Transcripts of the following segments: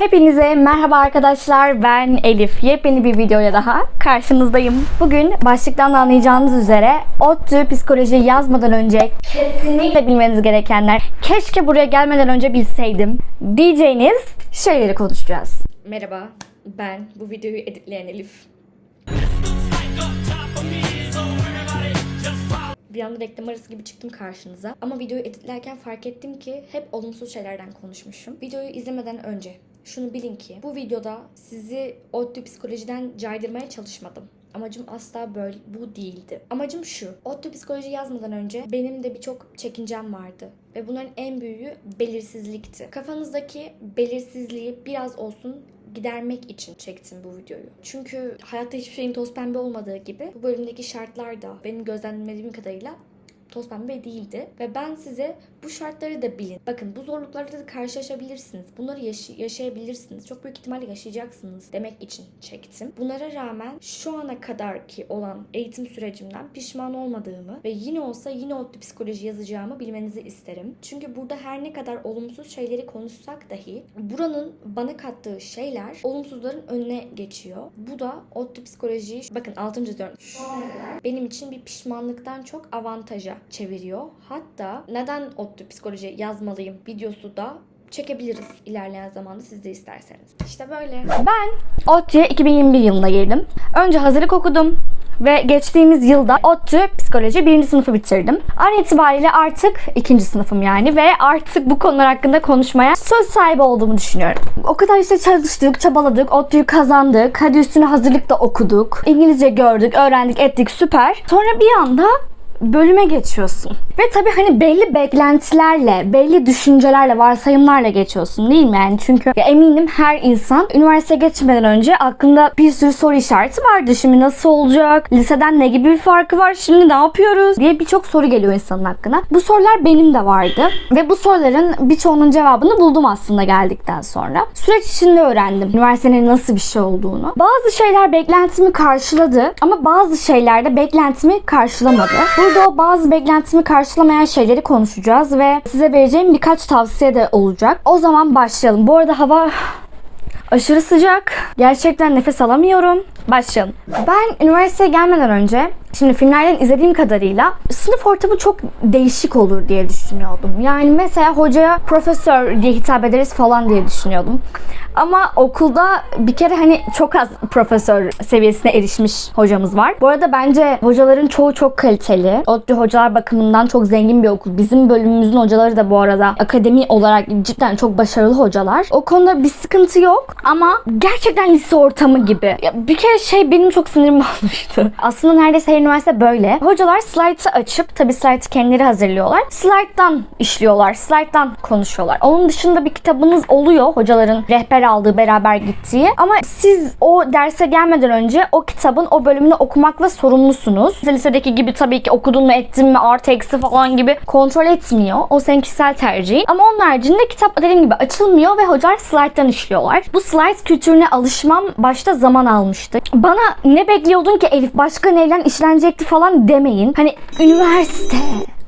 Hepinize merhaba arkadaşlar. Ben Elif. Yepyeni bir videoya daha karşınızdayım. Bugün başlıktan anlayacağınız üzere ODTÜ psikoloji yazmadan önce kesinlikle bilmeniz gerekenler. Keşke buraya gelmeden önce bilseydim. Diyeceğiniz şeyleri konuşacağız. Merhaba. Ben bu videoyu editleyen Elif. Bir anda reklam arası gibi çıktım karşınıza. Ama videoyu editlerken fark ettim ki hep olumsuz şeylerden konuşmuşum. Videoyu izlemeden önce şunu bilin ki bu videoda sizi ODTÜ psikolojiden caydırmaya çalışmadım. Amacım asla böyle bu değildi. Amacım şu. ODTÜ psikoloji yazmadan önce benim de birçok çekincem vardı. Ve bunların en büyüğü belirsizlikti. Kafanızdaki belirsizliği biraz olsun gidermek için çektim bu videoyu. Çünkü hayatta hiçbir şeyin toz pembe olmadığı gibi bu bölümdeki şartlar da benim gözlemlediğim kadarıyla toz pembe değildi. Ve ben size bu şartları da bilin. Bakın bu zorluklarla da karşılaşabilirsiniz. Bunları yaşı- yaşayabilirsiniz. Çok büyük ihtimalle yaşayacaksınız demek için çektim. Bunlara rağmen şu ana kadar ki olan eğitim sürecimden pişman olmadığımı ve yine olsa yine ODTÜ psikoloji yazacağımı bilmenizi isterim. Çünkü burada her ne kadar olumsuz şeyleri konuşsak dahi buranın bana kattığı şeyler olumsuzların önüne geçiyor. Bu da ODTÜ psikolojiyi bakın 6. yazıyorum. Şu ana benim için bir pişmanlıktan çok avantaja çeviriyor. Hatta neden ODTÜ psikoloji yazmalıyım videosu da çekebiliriz ilerleyen zamanda siz de isterseniz. İşte böyle. Ben ODTÜ'ye 2021 yılında girdim. Önce hazırlık okudum ve geçtiğimiz yılda ODTÜ psikoloji birinci sınıfı bitirdim. An itibariyle artık ikinci sınıfım yani ve artık bu konular hakkında konuşmaya söz sahibi olduğumu düşünüyorum. O kadar işte çalıştık, çabaladık, ODTÜ'yü kazandık. Hadi üstüne hazırlık da okuduk. İngilizce gördük, öğrendik, ettik süper. Sonra bir anda bölüme geçiyorsun. Ve tabii hani belli beklentilerle, belli düşüncelerle, varsayımlarla geçiyorsun değil mi? Yani çünkü ya eminim her insan üniversiteye geçmeden önce aklında bir sürü soru işareti vardı. Şimdi nasıl olacak? Liseden ne gibi bir farkı var? Şimdi ne yapıyoruz? diye birçok soru geliyor insanın hakkına. Bu sorular benim de vardı. Ve bu soruların birçoğunun cevabını buldum aslında geldikten sonra. Süreç içinde öğrendim üniversitenin nasıl bir şey olduğunu. Bazı şeyler beklentimi karşıladı ama bazı şeyler de beklentimi karşılamadı. Burada bazı beklentimi karşılamayan şeyleri konuşacağız ve size vereceğim birkaç tavsiye de olacak. O zaman başlayalım. Bu arada hava aşırı sıcak. Gerçekten nefes alamıyorum. Başlayalım. Ben üniversiteye gelmeden önce Şimdi filmlerden izlediğim kadarıyla sınıf ortamı çok değişik olur diye düşünüyordum. Yani mesela hocaya profesör diye hitap ederiz falan diye düşünüyordum. Ama okulda bir kere hani çok az profesör seviyesine erişmiş hocamız var. Bu arada bence hocaların çoğu çok kaliteli. ODTÜ hocalar bakımından çok zengin bir okul. Bizim bölümümüzün hocaları da bu arada akademi olarak cidden çok başarılı hocalar. O konuda bir sıkıntı yok ama gerçekten lise ortamı gibi. Ya bir kere şey benim çok sinirim bozmuştu. Aslında neredeyse üniversite böyle. Hocalar slide'ı açıp tabii slide'ı kendileri hazırlıyorlar. Slide'dan işliyorlar. Slide'dan konuşuyorlar. Onun dışında bir kitabınız oluyor hocaların rehber aldığı beraber gittiği. Ama siz o derse gelmeden önce o kitabın o bölümünü okumakla sorumlusunuz. Lisedeki gibi tabii ki okudun mu ettin mi artı eksi falan gibi kontrol etmiyor. O senin kişisel tercihin. Ama onun haricinde kitap dediğim gibi açılmıyor ve hocalar slide'dan işliyorlar. Bu slide kültürüne alışmam başta zaman almıştı. Bana ne bekliyordun ki Elif başka neyle işlenecekti falan demeyin. Hani üniversite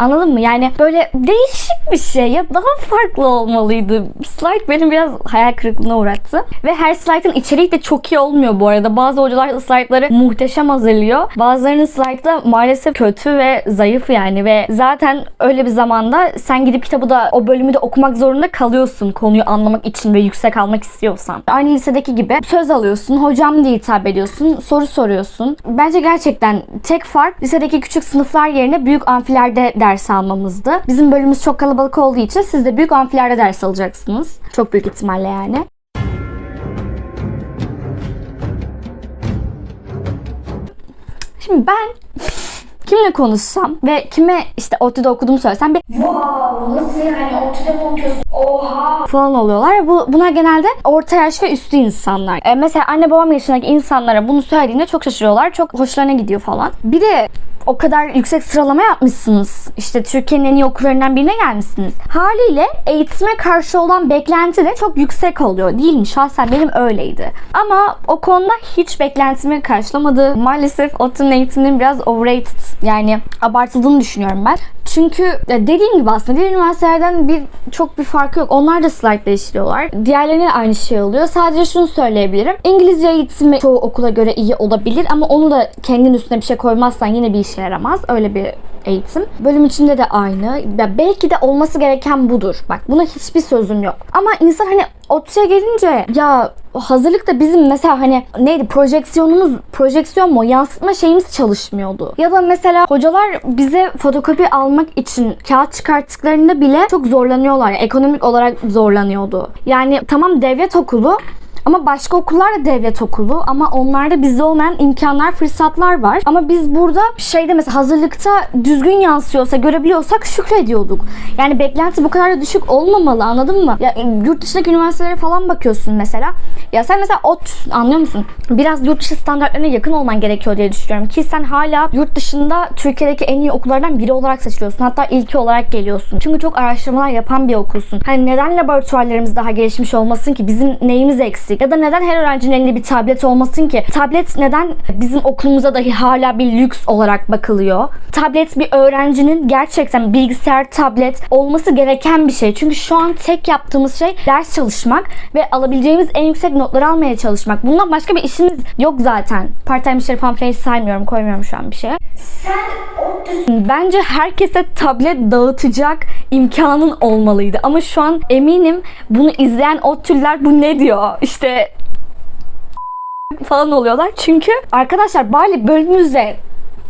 Anladın mı? Yani böyle değişik bir şey ya daha farklı olmalıydı. Slide benim biraz hayal kırıklığına uğrattı. Ve her slide'ın içeriği de çok iyi olmuyor bu arada. Bazı hocalar slide'ları muhteşem hazırlıyor. Bazılarının slide'da maalesef kötü ve zayıf yani ve zaten öyle bir zamanda sen gidip kitabı da o bölümü de okumak zorunda kalıyorsun konuyu anlamak için ve yüksek almak istiyorsan. Aynı lisedeki gibi söz alıyorsun, hocam diye hitap ediyorsun, soru soruyorsun. Bence gerçekten tek fark lisedeki küçük sınıflar yerine büyük amfilerde ders almamızdı. Bizim bölümümüz çok kalabalık olduğu için siz de büyük amfilerde ders alacaksınız. Çok büyük ihtimalle yani. Şimdi ben kimle konuşsam ve kime işte ODTÜ'de okuduğumu söylesem bir wow nasıl yani ODTÜ'de mi okuyorsun oha falan oluyorlar. Bu, bunlar genelde orta yaş ve üstü insanlar. E, mesela anne babam yaşındaki insanlara bunu söylediğinde çok şaşırıyorlar. Çok hoşlarına gidiyor falan. Bir de o kadar yüksek sıralama yapmışsınız. İşte Türkiye'nin en iyi okullarından birine gelmişsiniz. Haliyle eğitime karşı olan beklenti de çok yüksek oluyor değil mi? Şahsen benim öyleydi. Ama o konuda hiç beklentimi karşılamadı. Maalesef ODTÜ'nün eğitiminin biraz overrated yani abartıldığını düşünüyorum ben. Çünkü dediğim gibi aslında diğer üniversitelerden bir çok bir farkı yok. Onlar da slide'la işliyorlar. Diğerlerine aynı şey oluyor. Sadece şunu söyleyebilirim. İngilizce eğitimi çoğu okula göre iyi olabilir ama onu da kendin üstüne bir şey koymazsan yine bir işe yaramaz. Öyle bir eğitim. Bölüm içinde de aynı. Ya belki de olması gereken budur. Bak buna hiçbir sözüm yok. Ama insan hani ODTÜ'ye gelince ya hazırlıkta bizim mesela hani neydi projeksiyonumuz projeksiyon mu yansıtma şeyimiz çalışmıyordu. Ya da mesela hocalar bize fotokopi almak için kağıt çıkarttıklarında bile çok zorlanıyorlar. Ekonomik olarak zorlanıyordu. Yani tamam devlet okulu ama başka okullar da devlet okulu ama onlarda bizde olmayan imkanlar, fırsatlar var. Ama biz burada şeyde mesela hazırlıkta düzgün yansıyorsa, görebiliyorsak şükrediyorduk. Yani beklenti bu kadar da düşük olmamalı anladın mı? Ya yurt dışındaki üniversitelere falan bakıyorsun mesela. Ya sen mesela ODTÜ anlıyor musun? Biraz yurt dışı standartlarına yakın olman gerekiyor diye düşünüyorum. Ki sen hala yurt dışında Türkiye'deki en iyi okullardan biri olarak seçiliyorsun. Hatta ilki olarak geliyorsun. Çünkü çok araştırmalar yapan bir okulsun. Hani neden laboratuvarlarımız daha gelişmiş olmasın ki? Bizim neyimiz eksik? Ya da neden her öğrencinin elinde bir tablet olmasın ki? Tablet neden bizim okulumuza dahi hala bir lüks olarak bakılıyor? Tablet bir öğrencinin gerçekten bilgisayar, tablet olması gereken bir şey. Çünkü şu an tek yaptığımız şey ders çalışmak ve alabileceğimiz en yüksek notları almaya çalışmak. Bundan başka bir işimiz yok zaten. Part-time işleri falan filan hiç saymıyorum, koymuyorum şu an bir şeye. Bence herkese tablet dağıtacak imkanın olmalıydı. Ama şu an eminim bunu izleyen o türler bu ne diyor? İşte falan oluyorlar. Çünkü arkadaşlar bari bölümümüzde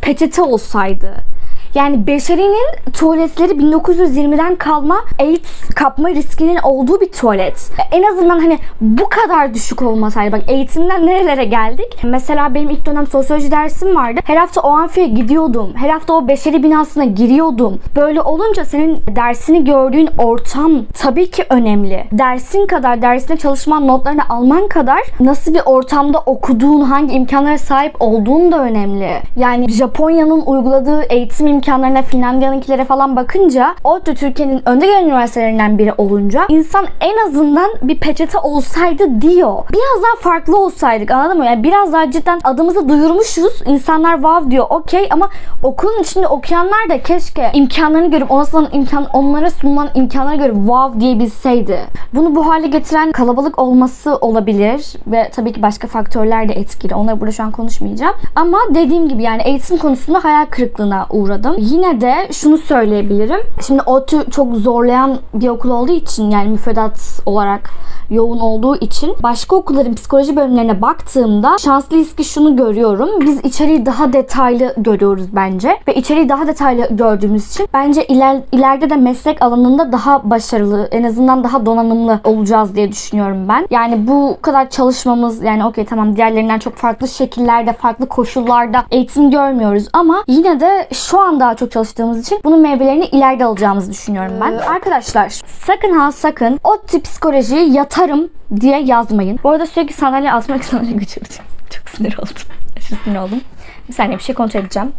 peçete olsaydı. Yani beşerinin tuvaletleri 1920'den kalma AIDS kapma riskinin olduğu bir tuvalet. En azından hani bu kadar düşük olmasaydı. Bak eğitimden nerelere geldik? Mesela benim ilk dönem sosyoloji dersim vardı. Her hafta o amfiye gidiyordum. Her hafta o beşeri binasına giriyordum. Böyle olunca senin dersini gördüğün ortam tabii ki önemli. Dersin kadar, dersinde çalışman, notlarını alman kadar nasıl bir ortamda okuduğun, hangi imkanlara sahip olduğun da önemli. Yani Japonya'nın uyguladığı eğitim imkanlarına, Finlandiya'nınkilere falan bakınca ODTÜ Türkiye'nin önde gelen üniversitelerinden biri olunca insan en azından bir peçete olsaydı diyor. Biraz daha farklı olsaydık anladın mı? Yani biraz daha cidden adımızı duyurmuşuz. İnsanlar wow diyor okey ama okulun içinde okuyanlar da keşke imkanlarını görüp ona sunulan imkan, onlara sunulan imkanlara göre wow diyebilseydi. Bunu bu hale getiren kalabalık olması olabilir ve tabii ki başka faktörler de etkili. Onları burada şu an konuşmayacağım. Ama dediğim gibi yani eğitim konusunda hayal kırıklığına uğradım. Yine de şunu söyleyebilirim. Şimdi ODTÜ çok zorlayan bir okul olduğu için yani müfredat olarak yoğun olduğu için başka okulların psikoloji bölümlerine baktığımda şanslı riski şunu görüyorum. Biz içeriği daha detaylı görüyoruz bence. Ve içeriği daha detaylı gördüğümüz için bence iler, ileride de meslek alanında daha başarılı, en azından daha donanımlı olacağız diye düşünüyorum ben. Yani bu kadar çalışmamız yani okey tamam diğerlerinden çok farklı şekillerde, farklı koşullarda eğitim görmüyoruz ama yine de şu an daha çok çalıştığımız için bunun meyvelerini ileride alacağımızı düşünüyorum ben. Arkadaşlar sakın ha sakın o tip psikolojiyi yatarım diye yazmayın. Bu arada sürekli sandalye altına sandalye geçirdim. Çok sinir oldum. Aşırı sinir oldum. Bir saniye bir şey kontrol edeceğim.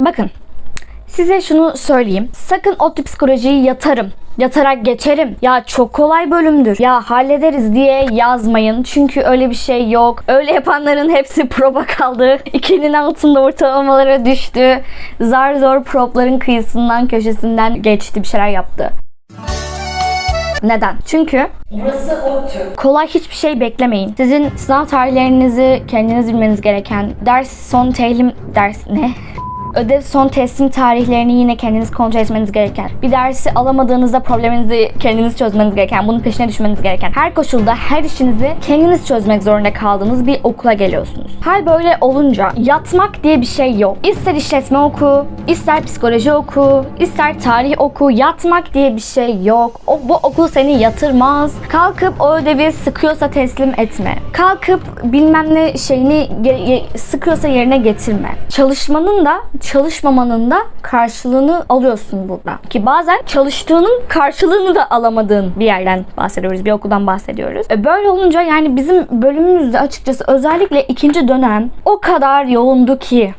Bakın size şunu söyleyeyim. Sakın o tip psikolojiyi yatarım. Yatarak geçerim. Ya çok kolay bölümdür. Ya hallederiz diye yazmayın. Çünkü öyle bir şey yok. Öyle yapanların hepsi proba kaldı. İkinin altında ortalamalara düştü. Zar zor propların kıyısından köşesinden geçti bir şeyler yaptı. Neden? Çünkü Burası ODTÜ. kolay hiçbir şey beklemeyin. Sizin sınav tarihlerinizi kendiniz bilmeniz gereken, ders son tehlim ders ne? Ödev son teslim tarihlerini yine kendiniz kontrol etmeniz gereken, bir dersi alamadığınızda probleminizi kendiniz çözmeniz gereken, bunun peşine düşmeniz gereken, her koşulda her işinizi kendiniz çözmek zorunda kaldığınız bir okula geliyorsunuz. Hal böyle olunca yatmak diye bir şey yok. İster işletme oku, ister psikoloji oku, ister tarih oku, yatmak diye bir şey yok. O, bu okul seni yatırmaz. Kalkıp o ödevi sıkıyorsa teslim etme. Kalkıp bilmem ne şeyini sıkıyorsa yerine getirme. Çalışmanın da çalışmamanın da karşılığını alıyorsun burada. Ki bazen çalıştığının karşılığını da alamadığın bir yerden bahsediyoruz. Bir okuldan bahsediyoruz. E böyle olunca yani bizim bölümümüzde açıkçası özellikle ikinci dönem o kadar yoğundu ki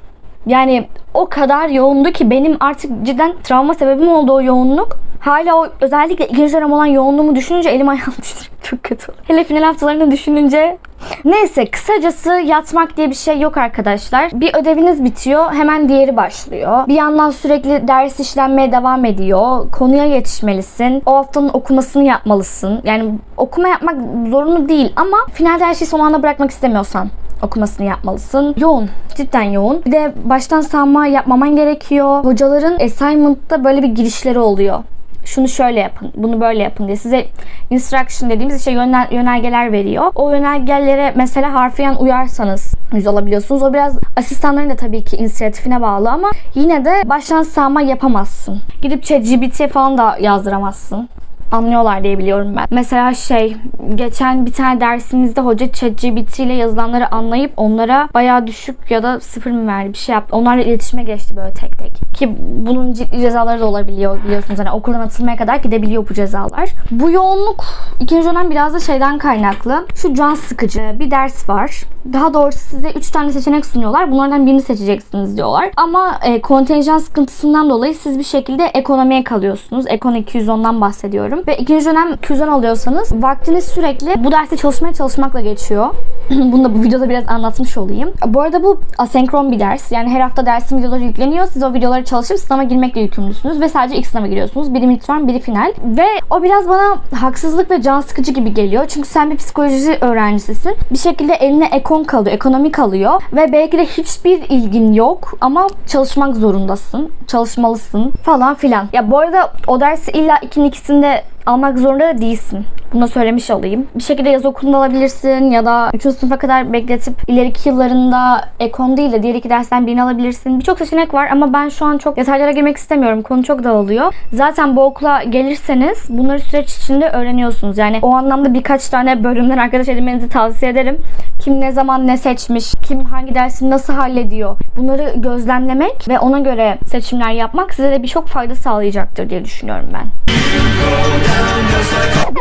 yani o kadar yoğundu ki benim artık cidden travma sebebim oldu o yoğunluk. hala o özellikle ikinci dönem olan yoğunluğumu düşününce elim ayağım titriyor. Çok kötü. Hele final haftalarını düşününce Neyse kısacası yatmak diye bir şey yok arkadaşlar. Bir ödeviniz bitiyor hemen diğeri başlıyor. Bir yandan sürekli ders işlenmeye devam ediyor. Konuya yetişmelisin. O haftanın okumasını yapmalısın. Yani okuma yapmak zorunlu değil ama finalde her şeyi son anda bırakmak istemiyorsan okumasını yapmalısın. Yoğun. Cidden yoğun. Bir de baştan sağma yapmaman gerekiyor. Hocaların assignment'ta böyle bir girişleri oluyor şunu şöyle yapın, bunu böyle yapın diye size instruction dediğimiz işte yönel, yönergeler veriyor. O yönergelere mesela harfiyen uyarsanız yüz alabiliyorsunuz. O biraz asistanların da tabii ki inisiyatifine bağlı ama yine de baştan sağma yapamazsın. Gidip ChatGPT falan da yazdıramazsın anlıyorlar diye biliyorum ben. Mesela şey geçen bir tane dersimizde hoca ChatGPT ile yazılanları anlayıp onlara bayağı düşük ya da sıfır mı verdi bir şey yaptı. Onlarla iletişime geçti böyle tek tek. Ki bunun ciddi cezaları da olabiliyor biliyorsunuz. Hani okuldan atılmaya kadar gidebiliyor bu cezalar. Bu yoğunluk ikinci dönem biraz da şeyden kaynaklı. Şu can sıkıcı bir ders var. Daha doğrusu size 3 tane seçenek sunuyorlar. Bunlardan birini seçeceksiniz diyorlar. Ama e, kontenjan sıkıntısından dolayı siz bir şekilde ekonomiye kalıyorsunuz. Ekon 210'dan bahsediyorum. Ve ikinci dönem 210 alıyorsanız vaktiniz sürekli bu derste çalışmaya çalışmakla geçiyor. Bunu da bu videoda biraz anlatmış olayım. Bu arada bu asenkron bir ders. Yani her hafta dersin videoları yükleniyor. Siz o videoları çalışıp sınava girmekle yükümlüsünüz. Ve sadece ilk sınava giriyorsunuz. Biri midterm, biri final. Ve o biraz bana haksızlık ve can sıkıcı gibi geliyor. Çünkü sen bir psikoloji öğrencisisin. Bir şekilde eline ekon kalıyor, ekonomi kalıyor. Ve belki de hiçbir ilgin yok. Ama çalışmak zorundasın. Çalışmalısın falan filan. Ya bu arada o dersi illa ikinin ikisinde almak zorunda da değilsin. Bunu söylemiş olayım. Bir şekilde yaz okulunda alabilirsin ya da 3. sınıfa kadar bekletip ileriki yıllarında ekon değil de diğer iki dersten birini alabilirsin. Birçok seçenek var ama ben şu an çok detaylara girmek istemiyorum. Konu çok dağılıyor. Zaten bu okula gelirseniz bunları süreç içinde öğreniyorsunuz. Yani o anlamda birkaç tane bölümden arkadaş edinmenizi tavsiye ederim. Kim ne zaman ne seçmiş, kim hangi dersi nasıl hallediyor. Bunları gözlemlemek ve ona göre seçimler yapmak size de birçok fayda sağlayacaktır diye düşünüyorum ben.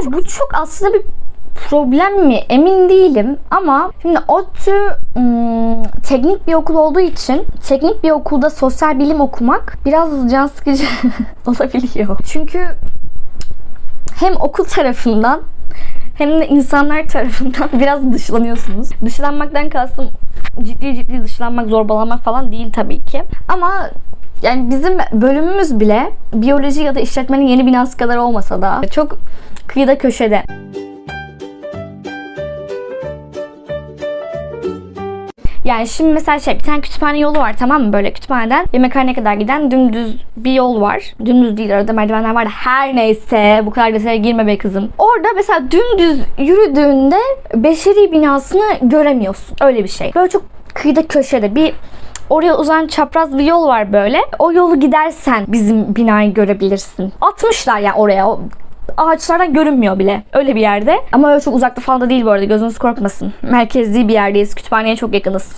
Bu çok aslında bir problem mi emin değilim ama şimdi ODTÜ ım, teknik bir okul olduğu için teknik bir okulda sosyal bilim okumak biraz can sıkıcı olabiliyor. Çünkü hem okul tarafından hem de insanlar tarafından biraz dışlanıyorsunuz. Dışlanmaktan kastım ciddi ciddi dışlanmak, zorbalanmak falan değil tabii ki. Ama yani bizim bölümümüz bile biyoloji ya da işletmenin yeni binası kadar olmasa da çok kıyıda köşede. Yani şimdi mesela şey bir tane kütüphane yolu var tamam mı? Böyle kütüphaneden yemekhaneye kadar giden dümdüz bir yol var. Dümdüz değil arada merdivenler var da her neyse bu kadar detaya girme be kızım. Orada mesela dümdüz yürüdüğünde beşeri binasını göremiyorsun. Öyle bir şey. Böyle çok kıyıda köşede bir Oraya uzan çapraz bir yol var böyle. O yolu gidersen bizim binayı görebilirsin. Atmışlar yani oraya. O ağaçlardan görünmüyor bile. Öyle bir yerde. Ama öyle çok uzakta falan da değil bu arada. Gözünüz korkmasın. Merkezli bir yerdeyiz. Kütüphaneye çok yakınız.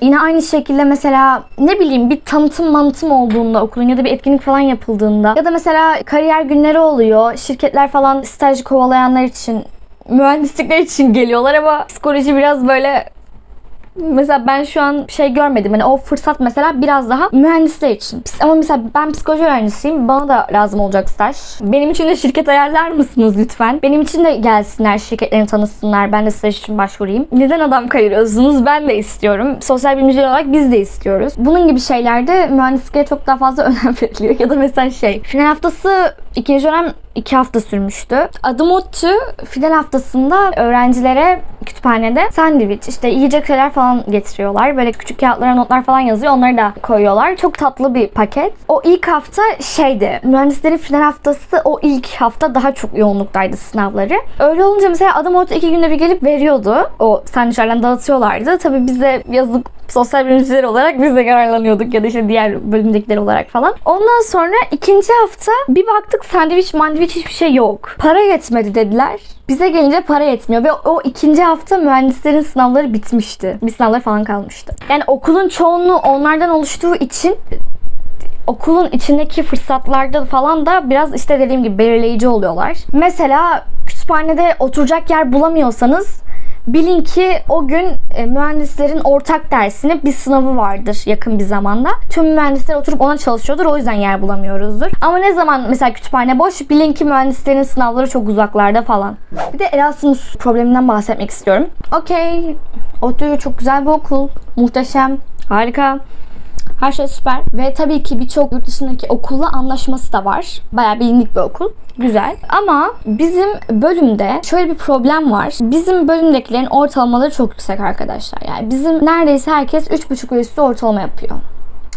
Yine aynı şekilde mesela ne bileyim bir tanıtım manıtım olduğunda okulun ya da bir etkinlik falan yapıldığında ya da mesela kariyer günleri oluyor. Şirketler falan stajı kovalayanlar için mühendislikler için geliyorlar ama psikoloji biraz böyle Mesela ben şu an şey görmedim. Hani o fırsat mesela biraz daha mühendisler için. Ama mesela ben psikoloji öğrencisiyim. Bana da lazım olacak staj. Benim için de şirket ayarlar mısınız lütfen? Benim için de gelsinler, şirketlerini tanısınlar. Ben de staj için başvurayım. Neden adam kayırıyorsunuz? Ben de istiyorum. Sosyal bilimciler olarak biz de istiyoruz. Bunun gibi şeylerde mühendisliğe çok daha fazla önem veriliyor. Ya da mesela şey, final haftası ikinci dönem iki hafta sürmüştü. Adım ODTÜ final haftasında öğrencilere kütüphanede sandviç, işte yiyecek şeyler falan getiriyorlar. Böyle küçük kağıtlara notlar falan yazıyor. Onları da koyuyorlar. Çok tatlı bir paket. O ilk hafta şeydi. Mühendislerin final haftası o ilk hafta daha çok yoğunluktaydı sınavları. Öyle olunca mesela Adım ODTÜ iki günde bir gelip veriyordu. O sandviçlerden dağıtıyorlardı. Tabii biz de yazık sosyal bilimciler olarak biz de yararlanıyorduk ya da işte diğer bölümdekiler olarak falan. Ondan sonra ikinci hafta bir baktık sandviç mandviç hiçbir şey yok. Para yetmedi dediler. Bize gelince para yetmiyor ve o ikinci hafta mühendislerin sınavları bitmişti. Bir sınavlar falan kalmıştı. Yani okulun çoğunluğu onlardan oluştuğu için okulun içindeki fırsatlarda falan da biraz işte dediğim gibi belirleyici oluyorlar. Mesela kütüphanede oturacak yer bulamıyorsanız Bilin ki o gün e, mühendislerin ortak dersine bir sınavı vardır yakın bir zamanda. Tüm mühendisler oturup ona çalışıyordur. O yüzden yer bulamıyoruzdur. Ama ne zaman mesela kütüphane boş bilin ki mühendislerin sınavları çok uzaklarda falan. Bir de Erasmus probleminden bahsetmek istiyorum. Okey. ODTÜ çok güzel bir okul. Muhteşem. Harika. Her şey süper. Ve tabii ki birçok yurt dışındaki okulla anlaşması da var. Bayağı bilindik bir okul. Güzel. Ama bizim bölümde şöyle bir problem var. Bizim bölümdekilerin ortalamaları çok yüksek arkadaşlar. Yani bizim neredeyse herkes 3,5 ve üstü ortalama yapıyor.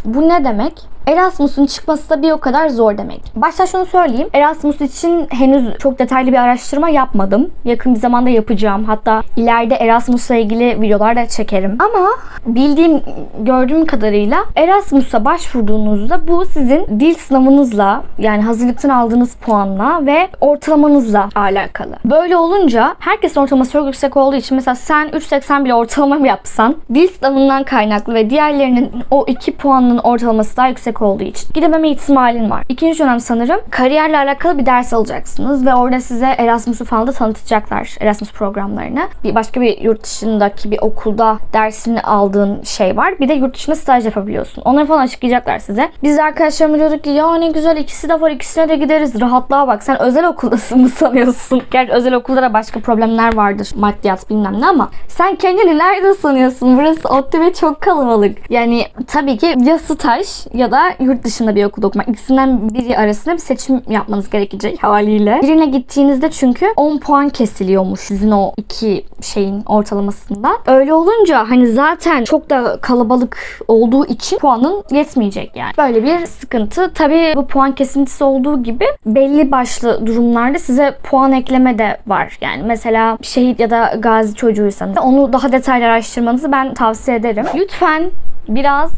Bu ne demek? Erasmus'un çıkması da bir o kadar zor demek. Başta şunu söyleyeyim. Erasmus için henüz çok detaylı bir araştırma yapmadım. Yakın bir zamanda yapacağım. Hatta ileride Erasmus'la ilgili videolar da çekerim. Ama bildiğim, gördüğüm kadarıyla Erasmus'a başvurduğunuzda bu sizin dil sınavınızla yani hazırlıktan aldığınız puanla ve ortalamanızla alakalı. Böyle olunca herkesin ortalaması çok yüksek olduğu için mesela sen 3.80 bile ortalama yapsan dil sınavından kaynaklı ve diğerlerinin o iki puanının ortalaması daha yüksek olduğu için gidememe ihtimalin var. İkinci dönem sanırım kariyerle alakalı bir ders alacaksınız ve orada size Erasmus'u falan da tanıtacaklar. Erasmus programlarını. Bir başka bir yurt dışındaki bir okulda dersini aldığın şey var. Bir de yurt dışında staj yapabiliyorsun. Onları falan açıklayacaklar size. Biz de arkadaşlarımla diyorduk ki ya ne güzel ikisi de var ikisine de gideriz. Rahatlığa bak. Sen özel okuldasın mı sanıyorsun? Gerçi özel okulda da başka problemler vardır. Maddiyat bilmem ne ama sen kendini nerede sanıyorsun? Burası ODTÜ ve çok kalabalık. Yani tabii ki ya staj ya da yurt dışında bir okulda okumak. İkisinden biri arasında bir seçim yapmanız gerekecek haliyle. Birine gittiğinizde çünkü 10 puan kesiliyormuş sizin o iki şeyin ortalamasından. Öyle olunca hani zaten çok da kalabalık olduğu için puanın yetmeyecek yani. Böyle bir sıkıntı. Tabii bu puan kesintisi olduğu gibi belli başlı durumlarda size puan ekleme de var. Yani mesela şehit ya da gazi çocuğuysanız onu daha detaylı araştırmanızı ben tavsiye ederim. Lütfen biraz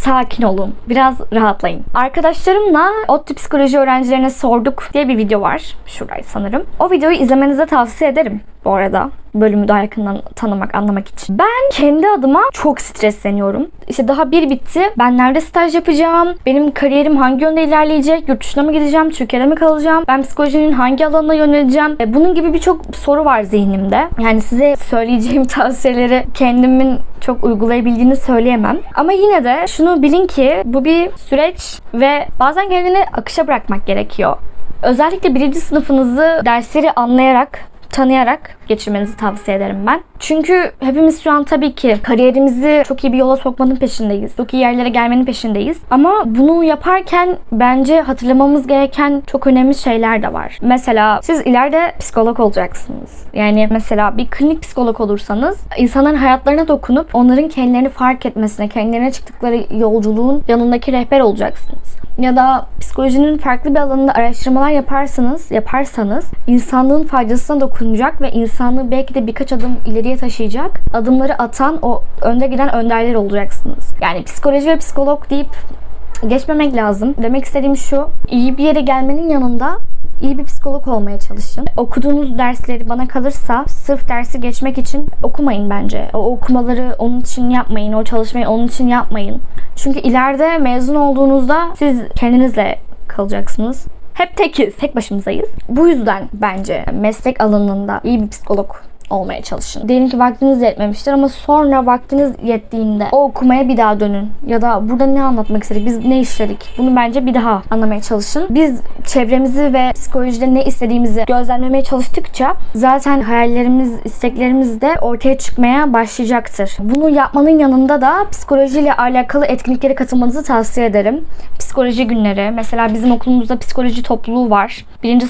sakin olun. Biraz rahatlayın. Arkadaşlarımla ODTÜ psikoloji öğrencilerine sorduk diye bir video var. Şurayı sanırım. O videoyu izlemenizi tavsiye ederim bu arada. Bölümü daha yakından tanımak, anlamak için. Ben kendi adıma çok stresleniyorum. İşte daha bir bitti. Ben nerede staj yapacağım? Benim kariyerim hangi yönde ilerleyecek? Yurt dışına mı gideceğim? Türkiye'de mi kalacağım? Ben psikolojinin hangi alanına yöneleceğim? E, Bunun gibi birçok soru var zihnimde. Yani size söyleyeceğim tavsiyeleri kendimin çok uygulayabildiğini söyleyemem. Ama yine de şunu bilin ki bu bir süreç ve bazen kendini akışa bırakmak gerekiyor. Özellikle birinci sınıfınızı dersleri anlayarak tanıyarak geçirmenizi tavsiye ederim ben. Çünkü hepimiz şu an tabii ki kariyerimizi çok iyi bir yola sokmanın peşindeyiz. Çok iyi yerlere gelmenin peşindeyiz. Ama bunu yaparken bence hatırlamamız gereken çok önemli şeyler de var. Mesela siz ileride psikolog olacaksınız. Yani mesela bir klinik psikolog olursanız insanların hayatlarına dokunup onların kendilerini fark etmesine, kendilerine çıktıkları yolculuğun yanındaki rehber olacaksınız ya da psikolojinin farklı bir alanında araştırmalar yaparsanız, yaparsanız insanlığın faydasına dokunacak ve insanlığı belki de birkaç adım ileriye taşıyacak adımları atan o önde giden önderler olacaksınız. Yani psikoloji ve psikolog deyip geçmemek lazım. Demek istediğim şu, iyi bir yere gelmenin yanında iyi bir psikolog olmaya çalışın. Okuduğunuz dersleri bana kalırsa sırf dersi geçmek için okumayın bence. O okumaları onun için yapmayın. O çalışmayı onun için yapmayın. Çünkü ileride mezun olduğunuzda siz kendinizle kalacaksınız. Hep tekiz, tek başımızayız. Bu yüzden bence meslek alanında iyi bir psikolog olmaya çalışın. Diyelim ki vaktiniz yetmemiştir ama sonra vaktiniz yettiğinde o okumaya bir daha dönün. Ya da burada ne anlatmak istedik, biz ne işledik bunu bence bir daha anlamaya çalışın. Biz çevremizi ve psikolojide ne istediğimizi gözlemlemeye çalıştıkça zaten hayallerimiz, isteklerimiz de ortaya çıkmaya başlayacaktır. bunu yapmanın yanında da psikolojiyle alakalı etkinliklere katılmanızı tavsiye ederim. Psikoloji günleri, mesela bizim okulumuzda psikoloji topluluğu var. Birinci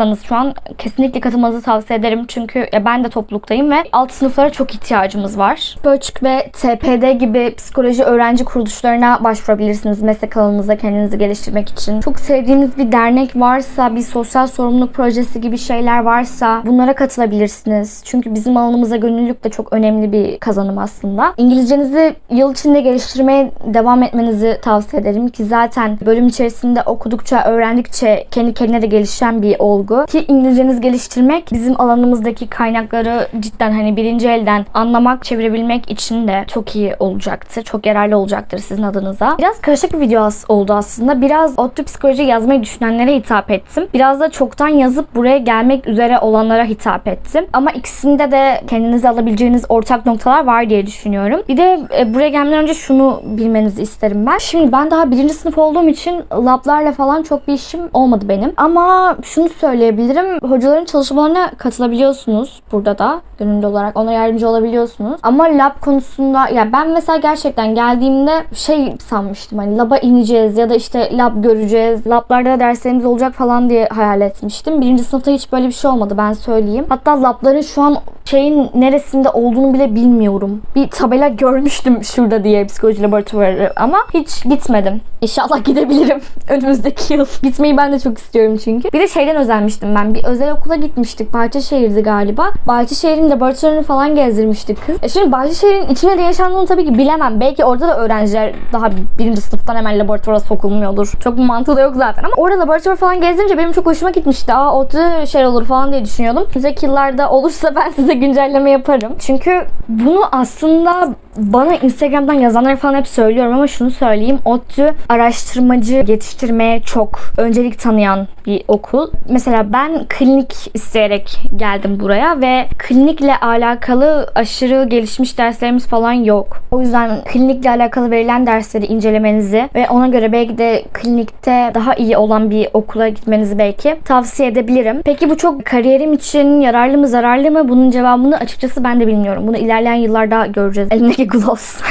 sınıfsanız şu an kesinlikle katılmanızı tavsiye ederim. Çünkü ya ben de topluluktayım ve alt sınıflara çok ihtiyacımız var. Pölçük ve TPD gibi psikoloji öğrenci kuruluşlarına başvurabilirsiniz meslek alanınızda kendinizi geliştirmek için. Çok sevdiğiniz bir dernek varsa, bir sosyal sorumluluk projesi gibi şeyler varsa bunlara katılabilirsiniz. Çünkü bizim alanımıza gönüllülük de çok önemli bir kazanım aslında. İngilizcenizi yıl içinde geliştirmeye devam etmenizi tavsiye ederim ki zaten bölüm içerisinde okudukça, öğrendikçe kendi kendine de gelişen bir olgu. Ki İngilizcenizi geliştirmek bizim alanımızdaki kaynakları cidden hani birinci elden anlamak, çevirebilmek için de çok iyi olacaktır. Çok yararlı olacaktır sizin adınıza. Biraz karışık bir video oldu aslında. Biraz ODTÜ psikoloji yazmayı düşünenlere hitap ettim. Biraz da çoktan yazıp buraya gelmek üzere olanlara hitap ettim. Ama ikisinde de kendinize alabileceğiniz ortak noktalar var diye düşünüyorum. Bir de e, buraya gelmeden önce şunu bilmenizi isterim ben. Şimdi ben daha birinci sınıf olduğum için lablarla falan çok bir işim olmadı benim. Ama şunu söyleyebilirim. Hocaların çalışmalarına katılabiliyorsunuz burada da gönüllü olarak. Ona yardımcı olabiliyorsunuz. Ama lab konusunda ya ben mesela gerçekten geldiğimde şey sanmıştım hani laba ineceğiz ya da işte lab göreceğiz. Lablarda da derslerimiz olacak falan diye hayal etmiştim. Birinci sınıfta hiç böyle bir şey olmadı ben söyleyeyim. Hatta labların şu an şeyin neresinde olduğunu bile bilmiyorum. Bir tabela görmüştüm şurada diye psikoloji laboratuvarı ama hiç gitmedim. İnşallah gidebilirim önümüzdeki yıl. Gitmeyi ben de çok istiyorum çünkü. Bir de şeyden özenmiştim ben. Bir özel okula gitmiştik. Bahçeşehir'di galiba. Bahçeşehir'in laboratuvarını falan gezdirmiştik kız. E şimdi Bahçeşehir'in içine de yaşandığını tabii ki bilemem. Belki orada da öğrenciler daha birinci sınıftan hemen laboratuvara sokulmuyordur. Çok bir mantığı da yok zaten ama orada laboratuvar falan gezdirince benim çok hoşuma gitmişti. Aa o şey olur falan diye düşünüyordum. Önümüzdeki yıllarda olursa ben size güncelleme yaparım. Çünkü bunu aslında bana Instagram'dan yazanlara falan hep söylüyorum ama şunu söyleyeyim. ODTÜ araştırmacı yetiştirmeye çok öncelik tanıyan bir okul. Mesela ben klinik isteyerek geldim buraya ve klinikle alakalı aşırı gelişmiş derslerimiz falan yok. O yüzden klinikle alakalı verilen dersleri incelemenizi ve ona göre belki de klinikte daha iyi olan bir okula gitmenizi belki tavsiye edebilirim. Peki bu çok kariyerim için yararlı mı zararlı mı? Bunun cevabını açıkçası ben de bilmiyorum. Bunu ilerleyen yıllarda göreceğiz. Elimdeki gloss.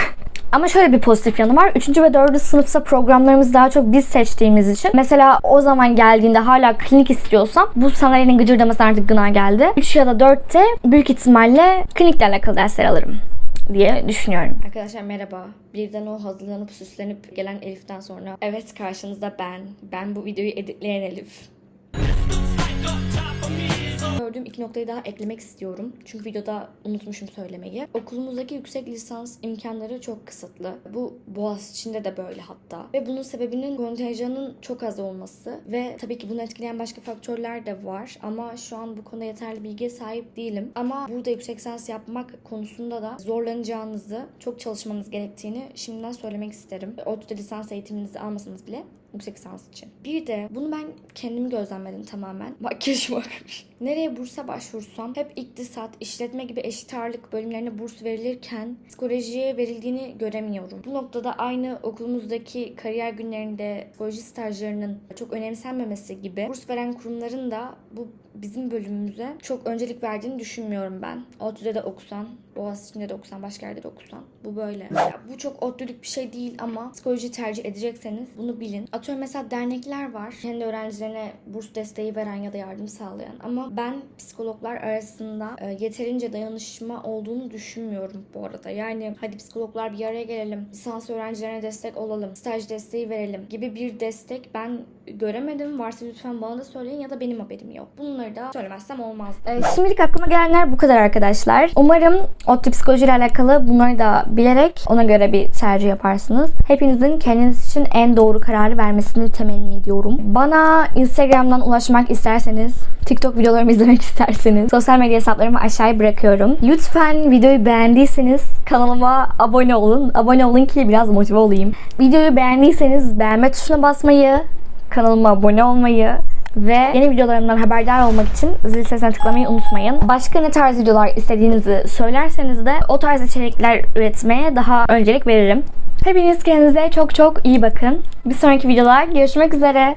Ama şöyle bir pozitif yanı var. 3. ve 4. sınıfta programlarımızı daha çok biz seçtiğimiz için. Mesela o zaman geldiğinde hala klinik istiyorsam bu sanayilerin gıcırdamasına artık gına geldi. 3 ya da 4'te büyük ihtimalle klinikle alakalı dersler alırım diye düşünüyorum. Arkadaşlar merhaba. Birden o hazırlanıp süslenip gelen Elif'ten sonra evet karşınızda ben. Ben bu videoyu editleyen Elif. Gördüğüm iki noktayı daha eklemek istiyorum. Çünkü videoda unutmuşum söylemeyi. Okulumuzdaki yüksek lisans imkanları çok kısıtlı. Bu Boğaziçi'nde de böyle hatta. Ve bunun sebebinin kontenjanın çok az olması. Ve tabii ki bunu etkileyen başka faktörler de var. Ama şu an bu konuda yeterli bilgiye sahip değilim. Ama burada yüksek lisans yapmak konusunda da zorlanacağınızı, çok çalışmanız gerektiğini şimdiden söylemek isterim. ODTÜ'de lisans eğitiminizi almasanız bile yüksek lisans için. Bir de bunu ben kendimi gözlemledim tamamen. Makyaj bakmış. Nereye bursa başvursam hep iktisat, işletme gibi eşit ağırlık bölümlerine burs verilirken psikolojiye verildiğini göremiyorum. Bu noktada aynı okulumuzdaki kariyer günlerinde psikoloji stajlarının çok önemsenmemesi gibi burs veren kurumların da bu bizim bölümümüze çok öncelik verdiğini düşünmüyorum ben. ODTÜ'de de okusan, Boğaziçi'nde de okusan, başka yerde de okusan. Bu böyle. Ya bu çok ODTÜ'lük bir şey değil ama psikoloji tercih edecekseniz bunu bilin. Atıyorum mesela dernekler var. Kendi öğrencilerine burs desteği veren ya da yardım sağlayan. Ama ben psikologlar arasında e, yeterince dayanışma olduğunu düşünmüyorum bu arada. Yani hadi psikologlar bir araya gelelim. Lisans öğrencilerine destek olalım. Staj desteği verelim gibi bir destek ben göremedim. Varsa lütfen bana da söyleyin ya da benim haberim yok. Bunları da söylemezsem olmaz. Ee, şimdilik aklıma gelenler bu kadar arkadaşlar. Umarım ODTÜ psikoloji ile alakalı bunları da bilerek ona göre bir tercih yaparsınız. Hepinizin kendiniz için en doğru kararı vermesini temenni ediyorum. Bana Instagram'dan ulaşmak isterseniz, TikTok videolarımı izlemek isterseniz sosyal medya hesaplarımı aşağıya bırakıyorum. Lütfen videoyu beğendiyseniz kanalıma abone olun. Abone olun ki biraz motive olayım. Videoyu beğendiyseniz beğenme tuşuna basmayı, kanalıma abone olmayı ve yeni videolarımdan haberdar olmak için zil sesine tıklamayı unutmayın. Başka ne tarz videolar istediğinizi söylerseniz de o tarz içerikler üretmeye daha öncelik veririm. Hepiniz kendinize çok çok iyi bakın. Bir sonraki videolar görüşmek üzere.